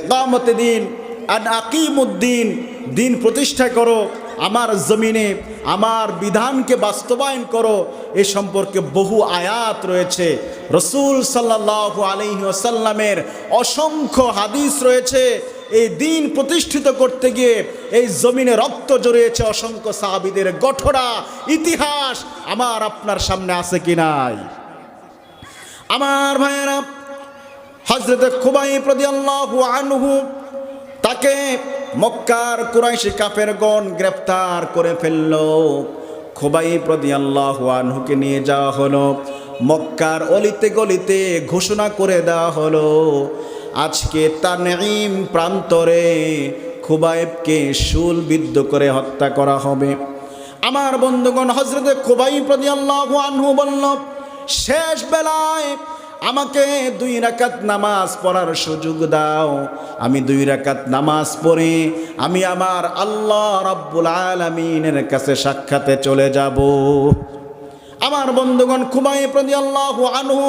একামতে দিন, আন আকিমুদ্দিন, দিন প্রতিষ্ঠা করো, আমার জমিনে, আমার বিধানকে বাস্তবায়ন করো, এ সম্পর্কে বহু আয়াত রয়েছে। রসুল সাল্লাহ আলহিহাসাল্লামের অসংখ্য হাদিস রয়েছে। এই দিন প্রতিষ্ঠিত করতে গিয়ে এই জমিনে রক্ত জড়িয়েছে অসংখ্য সাহাবিদের। গঠরা, ইতিহাস আমার আপনার সামনে আছে কি নাই? আমার ভাইয়েরা হজরত খুবাই প্রদি আল্লাহ আনহু তাকে মক্কার কুরাইশি কাফের গণ গ্রেফতার করে ফেলল। খুবাই প্রদি আল্লাহ আনহুকে নিয়ে যাওয়া হলো। মক্কার অলিতে গলিতে ঘোষণা করে দেওয়া হলো, আজকে তানঈম প্রান্তরে খুবাইবকে শুল বিদ্ধ করে হত্যা করা হবে। আমার বন্ধুগণ হজরতে খুবাই প্রদি আল্লাহ আনহু বলল, শেষ বেলায় আমাকে দুই রাকাত নামাজ পড়ার সুযোগ দাও। আমি দুই রাকাত নামাজ পড়ে আমি আমার আল্লাহ রাব্বুল আলমিনের কাছে সাক্ষাতে চলে যাব। আমার বন্ধুগণ খুবাই প্রতি আল্লাহ আনহু,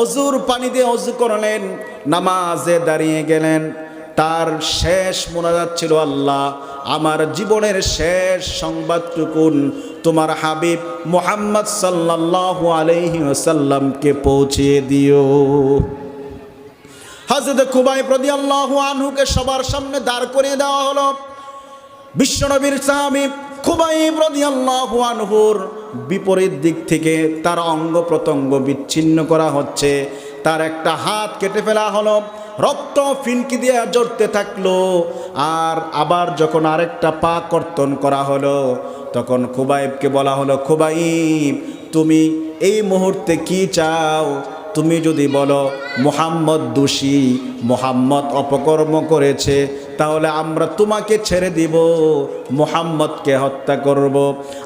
অজুর পানিতে অজু করলেন, নামাজে দাঁড়িয়ে গেলেন। তার শেষ মোনাজাত ছিল আল্লাহ। আমার জীবনের শেষ সংবাদটুকুন তোমার হাবিব মোহাম্মদ সাল্লাহ আলহি সাল্লামকে পৌঁছিয়ে দিও। হাজরত খুবাই প্রদি আল্লাহ আনহুকে সবার সামনে দাঁড় করিয়ে দেওয়া হলো। বিশ্বনবীর সাহাবি খুবাই প্রদি আল্লাহ আনহুর বিপরীত দিক থেকে তার অঙ্গ প্রত্যঙ্গ বিচ্ছিন্ন করা হচ্ছে। তার একটা হাত কেটে ফেলা হলো। রক্ত ফিনকি দিয়ে জড়তে থাকল আর আবার যখন আরেকটা পা কর্তন করা হলো, তখন খুবাইবকে বলা হলো, খুবাইব, তুমি এই মুহূর্তে কি চাও তুমি যদি বলো, মোহাম্মদ দোষী, মোহাম্মদ অপকর্ম করেছে, তাহলে আমরা তোমাকে ছেড়ে দিব, মোহাম্মদকে হত্যা করব।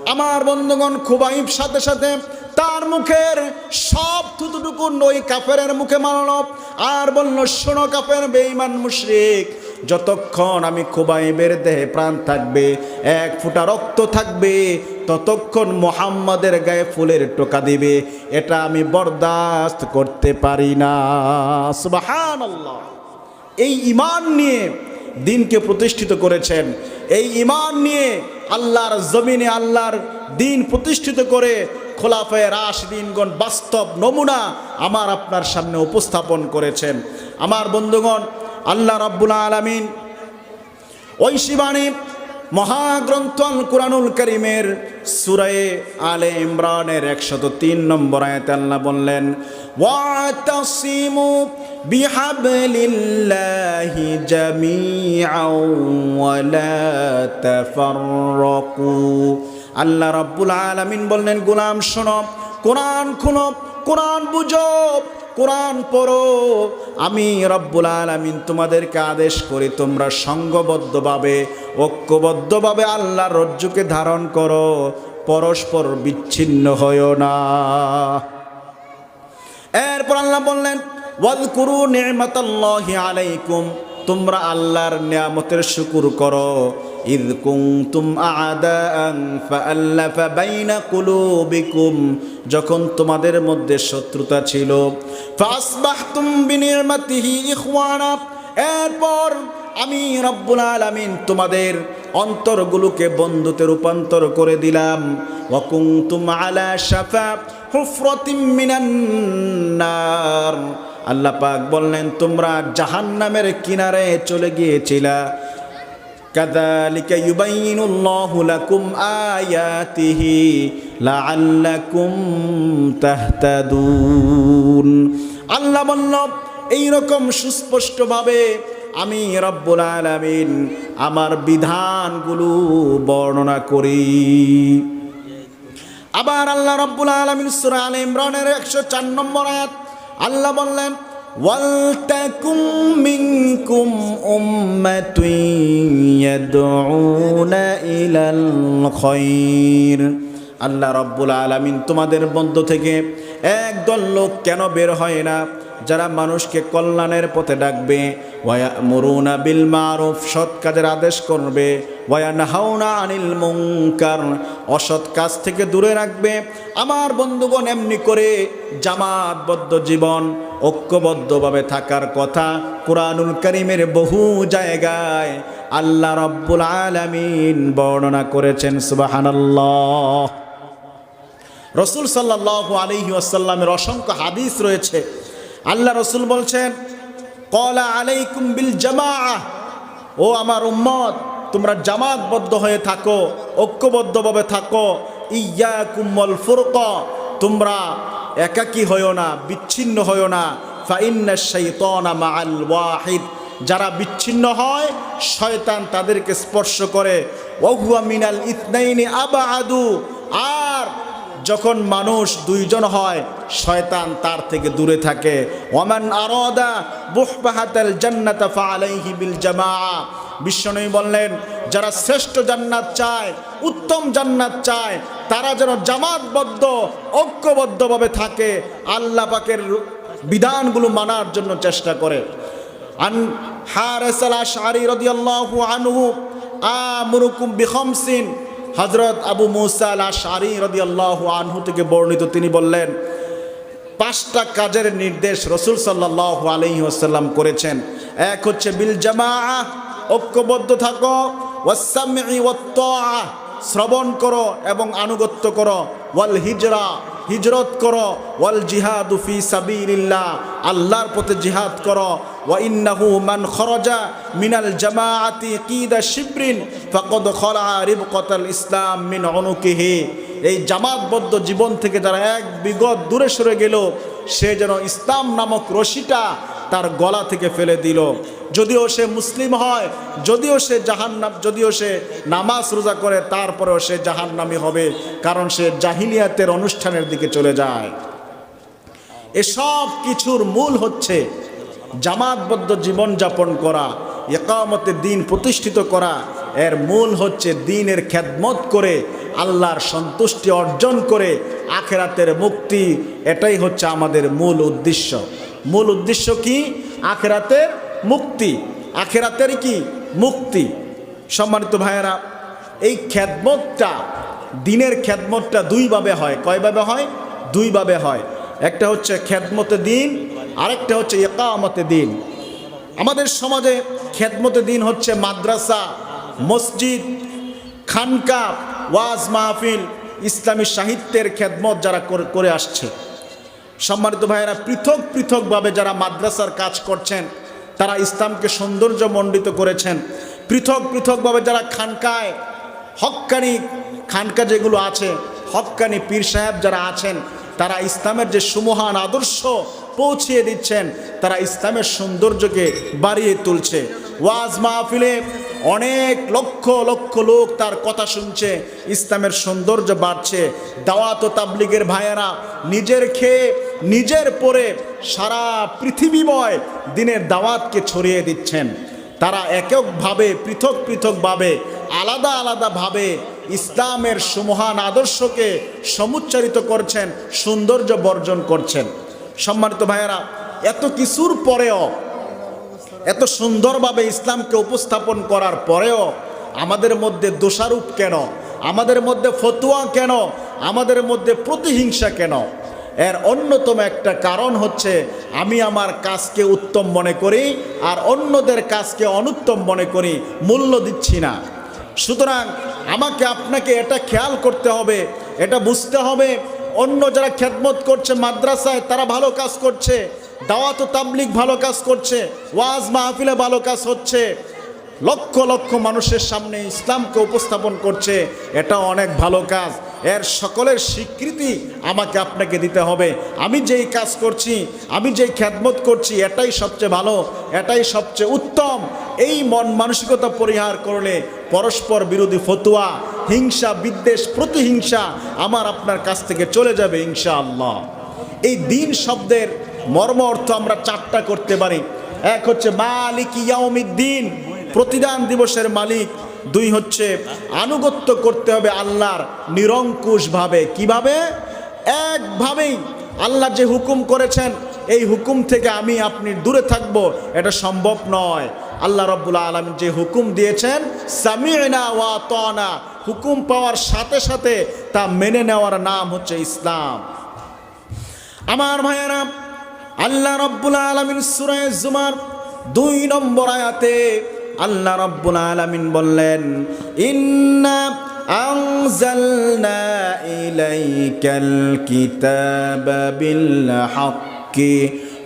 আমার বন্ধুগণ, খুবাইব সাথে সাথে তার মুখের সব থুতুটুকু ওই কাফের মুখে মারল আর বলল, শোনো কাফের বেঈমান মুশরিক, যতক্ষণ আমি খুবাইবের দেহে প্রাণ থাকবে, এক ফুটা রক্ত থাকবে, ততক্ষণ মোহাম্মদের গায়ে ফুলের টোকা দিবে। এটা আমি বরদাস্ত করতে পারি না। সুবহানাল্লাহ। এই ইমান নিয়ে দিনকে প্রতিষ্ঠিত করেছেন। এই ইমান নিয়ে আল্লাহর জমিনে আল্লাহর দিন প্রতিষ্ঠিত করে খোলাফে রাশদিনগণ বাস্তব নমুনা আমার আপনার সামনে উপস্থাপন করেছেন। আমার বন্ধুগণ, আল্লাহ রাব্বুল আলামিন ওই শিবানী মহাগ্রন্থ আল কুরআনুল করিমের সুরায়ে আলে ইমরানের একশত তিন নম্বর আয়াতে আল্লাহ বললেন, ওয়াতাসিমু বিহাবলিল্লাহি ওয়ালা তাফাররাকু। আল্লাহ রাব্বুল আলামিন বললেন, গুলাম শোনো, কোরআন খুনো, কোরআন বুঝো, কোরআন পড়ো। আমি রব্বুল আলামিন তোমাদেরকে আদেশ করি, তোমরা সঙ্গবদ্ধভাবে, ঐক্যবদ্ধভাবে আল্লাহর রজ্জুকে ধারণ করো। পরস্পর বিচ্ছিন্ন হয়েও না। এরপর আল্লাহ বললেন ওয়াদকুরু নি'মাতাল্লাহি আলাইকুম, তোমরা আল্লাহর নিয়ামতের শুকুর করো। ইদ কুনতুম আদাআন ফাআল্লাফা বাইনা কুলুবিকুম যখন তোমাদের মধ্যে শত্রুতা ছিল। ফাসবাহতুম বিনি'মাতিহি ইখওয়ানা এরপর আমি রব্বুল আলামিন তোমাদের অন্তরগুলোকে বন্ধুতে রূপান্তর করে দিলাম। ওয়াকুনতুম আলা শাফা হুফরাতিম মিনান নার আল্লাহ পাক বললেন, তোমরা জাহান্নামের কিনারে চলে গিয়েছিলা। কাযালিকা ইউবাইয়িনুল্লাহু লাকুম আয়াতিহি লাআল্লাকুম তাহতাদুন আল্লাহ বলল, এইরকম সুস্পষ্টভাবে আমি রব্বুল আলামিন আমার বিধানগুলো বর্ণনা করি। আবার আল্লাহ রব্বুল আলামিন সূরা আলে ইমরানের 104 নম্বর আয়াত, আল্লাহ বললেন ওয়ালতাকুম মিনকুম উম্মাতুন ইয়াদউনা ইলাল খায়র আল্লাহ রব্বুল আলামিন তোমাদের মধ্য থেকে একদল লোক কেন বের হয় না? যারা মানুষকে কল্যাণের পথে ডাকবে ওয়া মরুনা বিল মারুফ, সৎ কাজের আদেশ করবে ওয়া নাহাউনা আনিল মুনকার, অসৎ কাজ থেকে দূরে রাখবে। আমার বন্ধুগণ, এমনি করে জামাতবদ্ধ জীবন ঐক্যবদ্ধভাবে থাকার কথা কোরআনুল করিমের বহু জায়গায় আল্লাহ রব্বুল আলামিন বর্ণনা করেছেন, সুবহানাল্লাহ। রসুল সাল্লাহ আলহি আসাল্লামের অসংখ্য হাদিস রয়েছে। আল্লাহ রসুল বলছেন, কলা আলাইকুম বিল জামা ও আমার উম্মত, তোমরা জামাতবদ্ধ হয়ে থাকো, ঐক্যবদ্ধভাবে থাকো। ইয়া কুম্মল ফুরক। তোমরা একাকী হইও না, বিচ্ছিন্ন হইও না। ফাইন্না যারা বিচ্ছিন্ন হয়, শয়তান তাদেরকে স্পর্শ করে। ওহুয়া মিনাল ইতনাইনি আবাআদু। আর যখন মানুষ দুইজন হয়, শয়তান তার থেকে দূরে থাকে। ওমান আরদা বুহবাহাতাল জান্নাতা ফালাইহি বিল জামাআ। বিশ্বনবী বললেন, যারা শ্রেষ্ঠ জান্নাত চায়, উত্তম জান্নাত চায়, তারা যেন জামাতবদ্ধ, ঐক্যবদ্ধভাবে থাকে, আল্লাহ পাকের বিধানগুলো মানার জন্য চেষ্টা করে। আন হারেসাল আশআরি রাদিয়াল্লাহু আনহু আমরুকুম বিখামসিন হজরত আবু মুসাল আশারি রদি আল্লাহ আনহু থেকে বর্ণিত, তিনি বললেন, পাঁচটা কাজের নির্দেশ রসুল সাল্লাহ আলাইহি আসাল্লাম করেছেন। এক হচ্ছে, বিল জামা ঐক্যবদ্ধ থাকো ওয়াসামি শ্রবণ করো এবং আনুগত্য করো ওয়াল হিজরা হিজরত করো, ওয়াল জিহাদু ফি সাবিলিল্লাহ, আল্লাহর পথে জিহাদ করো, ওয়া ইন্নাহু মান খরজা মিনাল জামাআতি কিদা শিবরিন, ফাকাদ খলা রিবকাতাল ইসলাম মিন উনুকিহি। এই জামাতবদ্ধ জীবন থেকে যারা এক বিগত দূরে সরে গেল, সে যেন ইসলাম নামক রশিটা তার গলা থেকে ফেলে দিল। যদিও সে মুসলিম হয়, যদিও সে জাহান্নাম যদিও সে নামাজ রোজা করে, তারপরেও সে জাহান্নামি হবে, কারণ সে জাহিলিয়াতের অনুষ্ঠানের দিকে চলে যায়। এসব কিছুর মূল হচ্ছে জামাতবদ্ধ জীবনযাপন করা একামতে দিন প্রতিষ্ঠিত করা। এর মূল হচ্ছে দিনের খ্যাদমত করে, আল্লাহর সন্তুষ্টি অর্জন করে, আখেরাতের মুক্তি। এটাই হচ্ছে আমাদের মূল উদ্দেশ্য। মূল উদ্দেশ্য কি? আখেরাতের মুক্তি। আখেরাতের কি? মুক্তি। সম্মানিত ভাইয়েরা, এই খ্যাদমতটা দিনের খ্যাদমতটা দুইভাবে হয়। কয়ভাবে হয়? দুইভাবে হয়। একটা হচ্ছে খ্যাদমতে দিন, আরেকটা হচ্ছে একামতে দিন। আমাদের সমাজে খেদমতে দিন হচ্ছে মাদ্রাসা, মসজিদ, খানকা, ওয়াজ মাহফিল, ইসলামী সাহিত্যের খেদমত যারা করে আসছে। সম্মানিত ভাইয়েরা, পৃথক পৃথকভাবে যারা মাদ্রাসার কাজ করছেন, তারা ইসলামকে সৌন্দর্য মণ্ডিত করেছেন। পৃথক পৃথকভাবে যারা খানকায় হক্কানি খানকা যেগুলো আছে হক্কানি পীর সাহেব যারা আছেন, তারা ইসলামের যে সুমহান আদর্শ পৌঁছিয়ে দিচ্ছেন, তারা ইসলামের সৌন্দর্যকে বাড়িয়ে তুলছে। ওয়াজ মাহফিলে অনেক লক্ষ লক্ষ লোক তার কথা শুনছে, ইসলামের সৌন্দর্য বাড়ছে। দাওয়াত ও তাবলিগের ভাইয়েরা নিজের খেয়ে নিজের পরে সারা পৃথিবীময় দিনের দাওয়াতকে ছড়িয়ে দিচ্ছেন। তারা এককভাবে, পৃথক পৃথকভাবে, আলাদা আলাদাভাবে ইসলামের সুমহান আদর্শকে সমুচ্চারিত করছেন, সৌন্দর্য বর্জন করছেন। সম্মানিত ভাইয়েরা, এত কিছুর পরেও, এত সুন্দরভাবে ইসলামকে উপস্থাপন করার পরেও আমাদের মধ্যে দোষারূপ কেন? আমাদের মধ্যে ফতুয়া কেন? আমাদের মধ্যে প্রতিহিংসা কেন? এর অন্যতম একটা কারণ হচ্ছে আমি আমার কাজকে উত্তম মনে করি আর অন্যদের কাজকে অনুত্তম মনে করি, মূল্য দিচ্ছি না। সুতরাং আমাকে আপনাকে এটা খেয়াল করতে হবে, এটা বুঝতে হবে। অন্য যারা খেদমত করছে মাদ্রাসায়, তারা ভালো কাজ করছে, দাওয়াত তাবলিক ভালো কাজ করছে, ওয়াজ মাহফিলে ভালো কাজ হচ্ছে। লক্ষ লক্ষ মানুষের সামনে ইসলামকে উপস্থাপন করছে এটা অনেক ভালো কাজ। এর সকলের স্বীকৃতি আমাকে আপনাকে দিতে হবে। আমি যেই কাজ করছি, আমি যেই খ্যাতমত করছি, এটাই সবচেয়ে ভালো, এটাই সবচেয়ে উত্তম। এই মন মানসিকতা পরিহার করলে পরস্পর বিরোধী ফতুয়া, হিংসা, বিদ্বেষ, প্রতিহিংসা আমার আপনার কাছ থেকে চলে যাবে ইনশাআল্লাহ। এই দিন শব্দের মর্ম অর্থ আমরা চারটা করতে পারি। এক হচ্ছে মালিক ইয়াউমিদ্দিন, প্রতিদান দিবসের মালিক। দুই হচ্ছে আনুগত্য করতে হবে আল্লাহর নিরঙ্কুশভাবে। কীভাবে? একভাবেই আল্লাহ যে হুকুম করেছেন, এই হুকুম থেকে আমি আপনি দূরে থাকব, এটা সম্ভব নয়। আল্লাহ রব্বুল আলমিন যে হুকুম দিয়েছেন, সামিনা ওয়া তনা হুকুম পাওয়ার সাথে সাথে তা মেনে নেওয়ার নাম হচ্ছে ইসলাম। আমার ভাইয়েরা, আল্লাহ রব্বুল আলমিন সুরায় জুমার দুই নম্বর আয়াতে আল্লাহ রব্বুল আলমিন বললেন ইন্না أنزلنا إليك الكتاب بالحق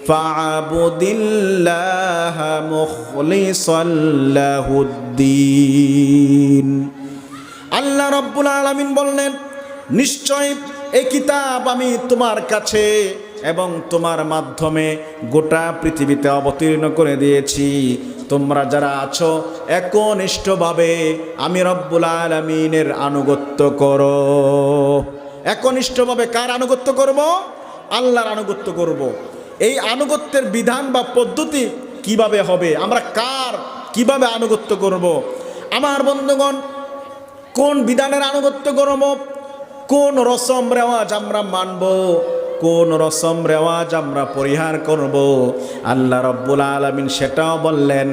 فاعبد الله مخلصا له الدين আল্লাহ রব্বুল আলমিন বললেন নিশ্চয় এই কিতাব আমি তোমার কাছে এবং তোমার মাধ্যমে গোটা পৃথিবীতে অবতীর্ণ করে দিয়েছি তোমরা যারা আছো, একনিষ্ঠভাবে আমি রব্বুল আলমিনের আনুগত্য করো। একনিষ্ঠভাবে কার আনুগত্য করব? আল্লাহর আনুগত্য করব। এই আনুগত্যের বিধান বা পদ্ধতি কীভাবে হবে? আমরা কার কীভাবে আনুগত্য করব। আমার বন্ধুগণ, কোন বিধানের আনুগত্য করব? কোন রসম রেওয়াজ আমরা মানব? কোন রসম রেওয়াজ আমরা পরিহার করব? আল্লাহ রব্বুল আলমিন সেটাও বললেন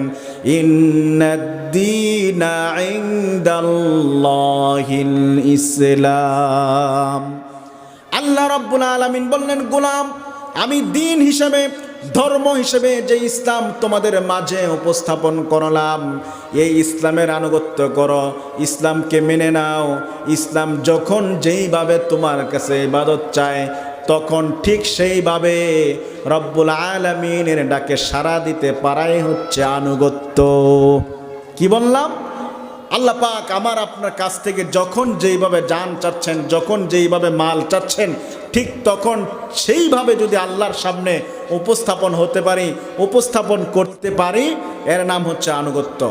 ইসলাম। আল্লাহ রব্বুল আলমিন বললেন, গোলাম, আমি দিন হিসেবে, ধর্ম হিসেবে যে ইসলাম তোমাদের মাঝে উপস্থাপন করলাম, এই ইসলামের আনুগত্য করো, ইসলামকে মেনে নাও, ইসলাম যখন যেইভাবে তোমার কাছে ইবাদত চায় তখন ঠিক সেইভাবে রব্বুল আলমিনের ডাকে সাড়া দিতে পারাই হচ্ছে আনুগত্য। কি বললাম? আল্লাহ পাক আমার আপনার কাছ থেকে যখন যেইভাবে যান চাচ্ছেন, যখন যেইভাবে মাল চাচ্ছেন, ঠিক তখন সেইভাবে যদি আল্লাহর সামনে উপস্থাপন হতে পারি, উপস্থাপন করতে পারি, এর নাম হচ্ছে আনুগত্য।